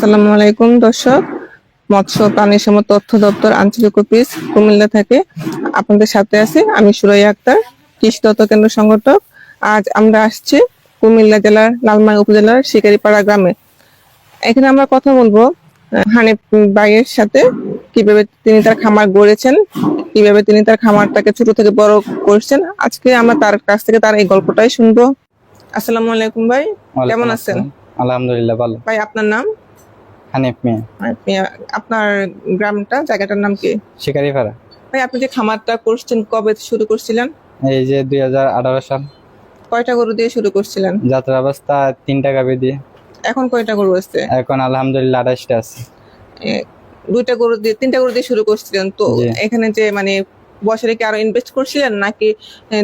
আসসালামু আলাইকুম দর্শক। মৎস্য প্রাণী সম্পদ তথ্য দপ্তর আঞ্চলিক অফিস কুমিল্লা থেকে আপনাদের সাথে আছি। আমি সুরাই আক্তার কৃষি তত্ত্ব কেন্দ্র সংগঠক। আজ আমরা আসছি কুমিল্লা জেলার লালমাই উপজেলার শিকারিপাড়া গ্রামে। এখানে আমরা কথা বলব হানিফ ভাইয়ের সাথে কীভাবে তিনি তার খামার গড়েছেন কীভাবে তিনি তার খামারটাকে ছোট থেকে বড় করছেন। আজকে আমরা তার কাছ থেকে তার এই গল্পটাই শুনব। আসসালামু আলাইকুম ভাই কেমন আছেন? আলহামদুলিল্লাহ ভালো। ভাই আপনার নাম? হানিফ মিয়া। আপনি আপনার গ্রামটা জায়গাটার নাম কি? শিকারি পাড়া ভাই আপনি যে খামারটা করছেন কবে শুরু করছিলেন? এই যে দুই হাজার আঠারো সাল। কয়টা গরু দিয়ে শুরু করছিলেন? যাত্রা অবস্থা তিনটা গাবি দিয়ে। এখন কয়টা গরু আছে? এখন আলহামদুলিল্লাহ আঠাশটা আছে। দুইটা গরু দিয়ে তিনটা গরু দিয়ে শুরু করছিলেন তো এখানে যে মানে বছরে কি আরও ইনভেস্ট করছিলেন? নাকি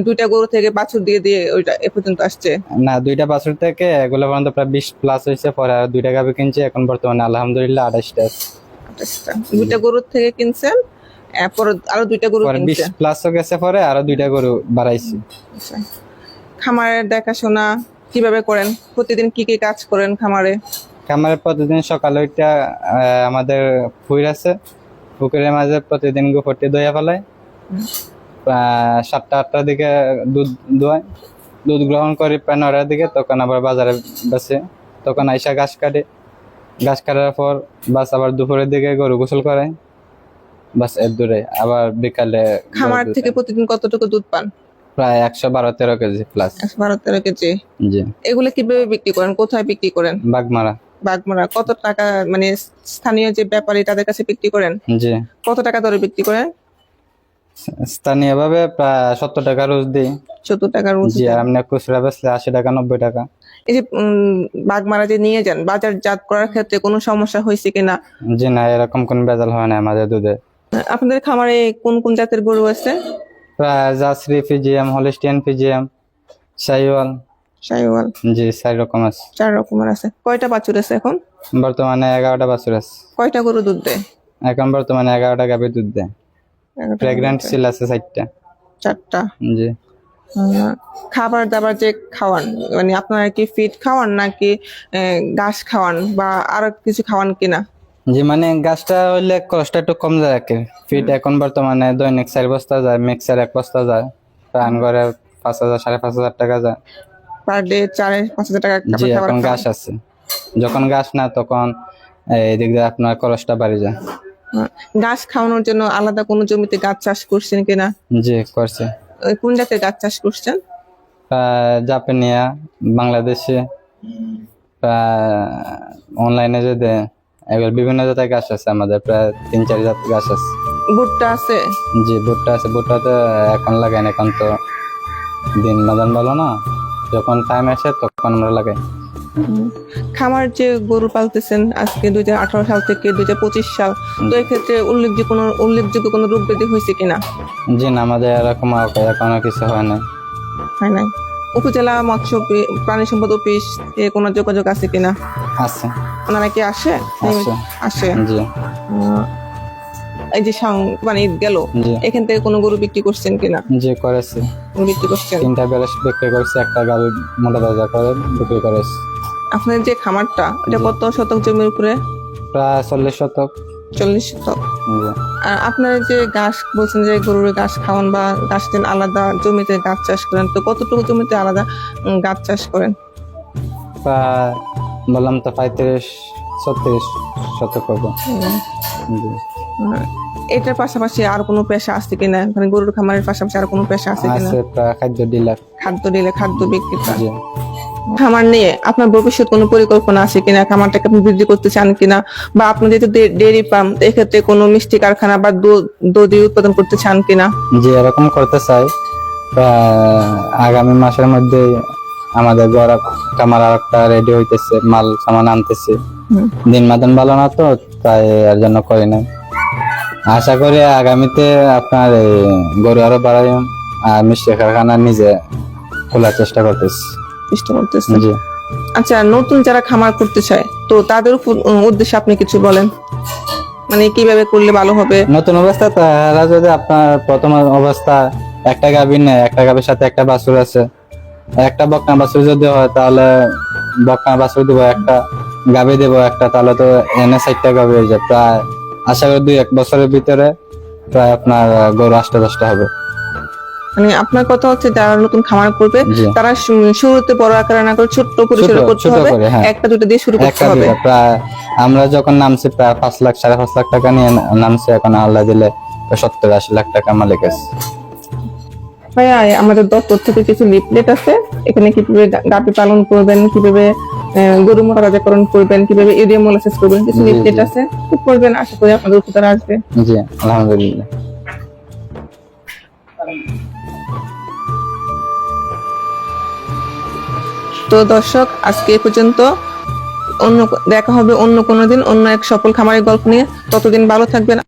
দুইটা গরু থেকে বাছুর দিয়ে দিয়ে ওইটা এ পর্যন্ত আসছে? না দুইটা বাছুর থেকে এগুলো পর্যন্ত প্রায় বিশ প্লাস হয়েছে পরে আর দুইটা গাবি কিনছি এখন বর্তমানে আলহামদুলিল্লাহ আঠাশটা দুইটা গরু থেকে কিনছেন এরপর আরও দুইটা গরু বিশ প্লাস প্লাসও গেছে পরে আরও দুইটা গরু বাড়াইছি। আচ্ছা। খামারের দেখাশোনা কীভাবে করেন? প্রতিদিন কি কি কাজ করেন খামারে? খামারে প্রতিদিন সকালে ওইটা আমাদের ফুইর আছে পুকুরের মাঝে প্রতিদিন গোপরটি দইয়া ফেলায়। সাতটা আটটার দিকে দুধ দোয়ায় দুধ গ্রহণ করি প্রায় নটার দিকে তখন আবার বাজারে বেছে তখন আইসা ঘাস কাটে। ঘাস কাটার পর বাস আবার দুপুরের দিকে গরু গোসল করে। বাসের দূরে। আবার বিকালে খামার থেকে প্রতিদিন কতটুকু দুধ পান? প্রায় একশো বারো তেরো কেজি প্লাস একশো বারো তেরো কেজি? জি। এগুলো কীভাবে বিক্রি করেন? কোথায় বিক্রি করেন? বাগমারা। বাগমারা। কত টাকা মানে স্থানীয় যে ব্যাপারী তাদের কাছে বিক্রি করেন? জি। কত টাকা দরে বিক্রি করেন? স্থানীয় ভাবে প্রায় সত্তর টাকা রোজ দিই। সত্তর টাকা রোজ জি আর আপনি খুচরা বেচলে আশি টাকা নব্বই টাকা। এই যে উম, বাগমারা যে নিয়ে যান বাজারজাত করার ক্ষেত্রে কোনো সমস্যা হয়েছে কিনা? জি না এরকম কোন বেজাল হয় না আমাদের দুধে। আপনাদের খামারে কোন কোন জাতের গরু আছে? প্রায় জাসরি ফিজিএম হলিস্টিয়ান ফিজিএম সাইওয়াল। শাহিওয়াল জি চার রকম আছে। চার রকমের আছে। কয়টা বাছুর আছে এখন? বর্তমানে এগারোটা বাছুর আছে। কয়টা গরু দুধ দেয়? এখন বর্তমানে এগারোটা গাভী দুধ দেয়। গরু ছিল আছে চারটা। চারটা। জি। খাবার দাবার যে খাওয়ান মানে আপনারা কি ফিড খাওয়ান নাকি ঘাস খাওয়ান বা আরও কিছু খাওয়ান কিনা? জি মানে গাছটা হইলে কষ্ট একটু কম যায় আর ফিট এখন বর্তমানে দৈনিক চার বস্তা যায় মিক্সার এক বস্তা যায়। প্রাণ করে পাঁচ হাজার সাড়ে পাঁচ হাজার টাকা যায়। পার ডে চার পাঁচ হাজার টাকা জি এখন। গাছ আছে। যখন গাছ না তখন এই দিক দিয়ে আপনার খরচটা বাড়ি যায়। ঘাস খাওয়ানোর জন্য আলাদা কোনো জমিতে গাছ চাষ করছেন কিনা? জি করছে। ওই কোন জাতের গাছ চাষ করছেন? জাপানিয়া বাংলাদেশে অনলাইনে যে দেয় এবার বিভিন্ন জাতের গাছ আছে আমাদের প্রায় তিন চার জাত গাছ আছে। ভুট্টা আছে? জি ভুট্টা আছে। ভুট্টা তো এখন লাগাই না এখন তো দিন মাদান ভালো না। যখন টাইম আসে তখন আমরা লাগাই। খামার যে গরু পালতেছেন আজকে দুই হাজার আঠারো সাল থেকে দুই হাজার পঁচিশ সাল তো এক্ষেত্রে উল্লেখযোগ্য কোনো উল্লেখযোগ্য কোনো রোগ ব্যাধি হয়েছে কিনা? জি না আমাদের এরকম আর এখনও কিছু হয় না হয় নাই? উপজেলা মৎস্য প্রাণী সম্পদ অফিস এ কোনো যোগাযোগ আছে কিনা? আছে। ওনারা কি আসে? আসে। জি। এই যে মানে ঈদ গেল এখান থেকে কোনো গরু বিক্রি করছেন কিনা? জি করেছি। কোনো বিক্রি করছেন? তিনটা বেলাস বিক্রি করছি একটা গাড়ি মোটা তাজা করে বিক্রি করেছি। আপনার যে খামারটা এটা কত শতক জমির উপরে? প্রায় চল্লিশ শতক। চল্লিশ শতক। আর আপনার যে ঘাস বলছেন যে গরুর ঘাস খাওয়ান বা ঘাস দেন আলাদা জমিতে গাছ চাষ করেন তো কতটুকু জমিতে আলাদা গাছ চাষ করেন? বললাম তো পঁয়ত্রিশ ছত্রিশ শতক এটার পাশাপাশি আর কোনো পেশা আছে কিনা? মানে গরুর খামারের পাশাপাশি আর কোনো পেশা আছে কিনা? খাদ্য ডিলার। খাদ্য দিলে খাদ্য বিক্রেতা। খামার নিয়ে আপনার ভবিষ্যৎ কোনো পরিকল্পনা আছে কিনা? খামারটাকে আপনি বৃদ্ধি করতে চান কিনা? বা আপনি যেহেতু ডেয়ারি ফার্ম এক্ষেত্রে কোনো মিষ্টি কারখানা বা দুধ উৎপাদন করতে চান কিনা? জি এরকম করতে চাই। আগামী মাসের মধ্যে আমাদের গড় কামার আর একটা রেডি হইতেছে মাল সামান আনতেছে। দিন মাদন ভালো না তো তাই এর জন্য করি নাই। আশা করি আগামীতে আপনার এই গরু আরও বাড়াই আর মিষ্টি কারখানা নিজে খোলার চেষ্টা করতেছি। চেষ্টা করতেছেন আচ্ছা নতুন যারা খামার করতে চায় তো তাদের উদ্দেশ্যে আপনি কিছু বলেন। মানে কীভাবে করলে ভালো হবে? নতুন অবস্থা তারা যদি আপনার প্রথম অবস্থা একটা গাভীর নেয় একটা গাভীর সাথে একটা বাছুর আছে। একটা বকনা বাছুর যদি হয় তাহলে বকনা বাছুর দিব একটা গাভি দেবো একটা তাহলে তো এনে ষাটটা গাভি হয়ে যায়। প্রায় আশা করি দুই এক বছরের ভিতরে প্রায় আপনার গরু আটটা দশটা হবে। মানে আপনার কথা হচ্ছে যারা নতুন খামার করবে তারা শুরুতে বড় আকারে না করে ছোট্ট পরিসরে করতে হবে হ্যাঁ। একটা দুটো দিয়ে শুরু করতে হবে। প্রায় আমরা যখন নামছি প্রায় পাঁচ লাখ সাড়ে পাঁচ লাখ টাকা নিয়ে নামছি এখন আল্লাহ দিলে সত্তর আশি লাখ টাকা মালিক আছে। ভাইয়া আমাদের দপ্তর থেকে কিছু লিফলেট আছে এখানে কীভাবে গা- গাভী পালন করবেন কীভাবে গরু মোটারাজাকরণ করবেন কীভাবে ইউরিয়ামোলাসিস করবেন কিছু লিফলেট আছে করবেন আশা করি আপনাদের উপকার আসবে। জি আলহামদুলিল্লাহ। তো দর্শক, আজকে এ পর্যন্ত। অন্য দেখা হবে অন্য কোনো দিন, অন্য এক সফল খামারের গল্প নিয়ে। ততদিন ভালো থাকবেন।